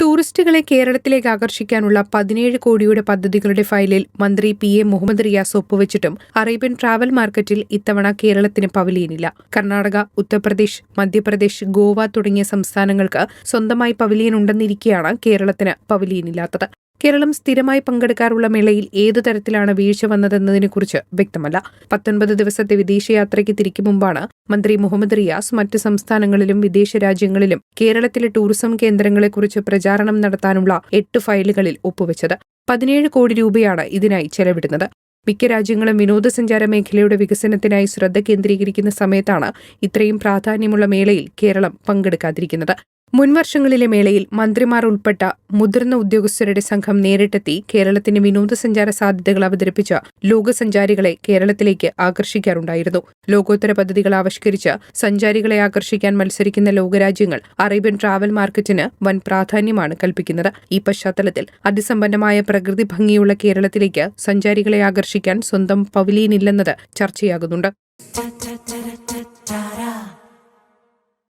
ടൂറിസ്റ്റുകളെ കേരളത്തിലേക്ക് ആകർഷിക്കാനുള്ള പതിനേഴ് കോടിയുടെ പദ്ധതികളുടെ ഫയലിൽ മന്ത്രി പി എ മുഹമ്മദ് റിയാസ് ഒപ്പുവച്ചിട്ടും അറേബ്യൻ ട്രാവൽ മാർക്കറ്റിൽ ഇത്തവണ കേരളത്തിന് പവലിയനില്ല. കർണാടക ഉത്തർപ്രദേശ് മധ്യപ്രദേശ് ഗോവ തുടങ്ങിയ സംസ്ഥാനങ്ങൾക്ക് സ്വന്തമായി പവലിയൻ ഉണ്ടെന്നിരിക്കെയാണ് കേരളത്തിന് പവലിയനില്ലാത്തത്. കേരളം സ്ഥിരമായി പങ്കെടുക്കാറുള്ള മേളയിൽ ഏതു തരത്തിലാണ് വീഴ്ച വന്നതെന്നതിനെക്കുറിച്ച് വ്യക്തമല്ല. പത്തൊൻപത് ദിവസത്തെ വിദേശയാത്രയ്ക്ക് തിരിക്കും മുമ്പാണ് മന്ത്രി മുഹമ്മദ് റിയാസ് മറ്റ് സംസ്ഥാനങ്ങളിലും വിദേശ രാജ്യങ്ങളിലും കേരളത്തിലെ ടൂറിസം കേന്ദ്രങ്ങളെക്കുറിച്ച് പ്രചാരണം നടത്താനുള്ള എട്ട് ഫയലുകളിൽ ഒപ്പുവെച്ചത്. പതിനേഴ് കോടി രൂപയാണ് ഇതിനായി ചെലവിടുന്നത്. മിക്ക രാജ്യങ്ങളും വിനോദസഞ്ചാര മേഖലയുടെ വികസനത്തിനായി ശ്രദ്ധ കേന്ദ്രീകരിക്കുന്ന സമയത്താണ് ഇത്രയും പ്രാധാന്യമുള്ള മേളയിൽ കേരളം പങ്കെടുക്കാതിരിക്കുന്നത്. മുൻവർഷങ്ങളിലെ മേളയിൽ മന്ത്രിമാർ ഉൾപ്പെട്ട മുതിർന്ന ഉദ്യോഗസ്ഥരുടെ സംഘം നേരിട്ടെത്തി കേരളത്തിന്റെ വിനോദസഞ്ചാര സാധ്യതകൾ അവതരിപ്പിച്ച ലോകസഞ്ചാരികളെ കേരളത്തിലേക്ക് ആകർഷിക്കാറുണ്ടായിരുന്നു. ലോകോത്തര പദ്ധതികൾ ആവിഷ്കരിച്ച് സഞ്ചാരികളെ ആകർഷിക്കാൻ മത്സരിക്കുന്ന ലോകരാജ്യങ്ങൾ അറേബ്യൻ ട്രാവൽ മാർക്കറ്റിന് വൻ പ്രാധാന്യമാണ് കൽപ്പിക്കുന്നത്. ഈ പശ്ചാത്തലത്തിൽ അതിസമ്പന്നമായ പ്രകൃതി ഭംഗിയുള്ള കേരളത്തിലേക്ക് സഞ്ചാരികളെ ആകർഷിക്കാൻ സ്വന്തം പവലിയനില്ലെന്നത് ചർച്ചയാകുന്നുണ്ട്.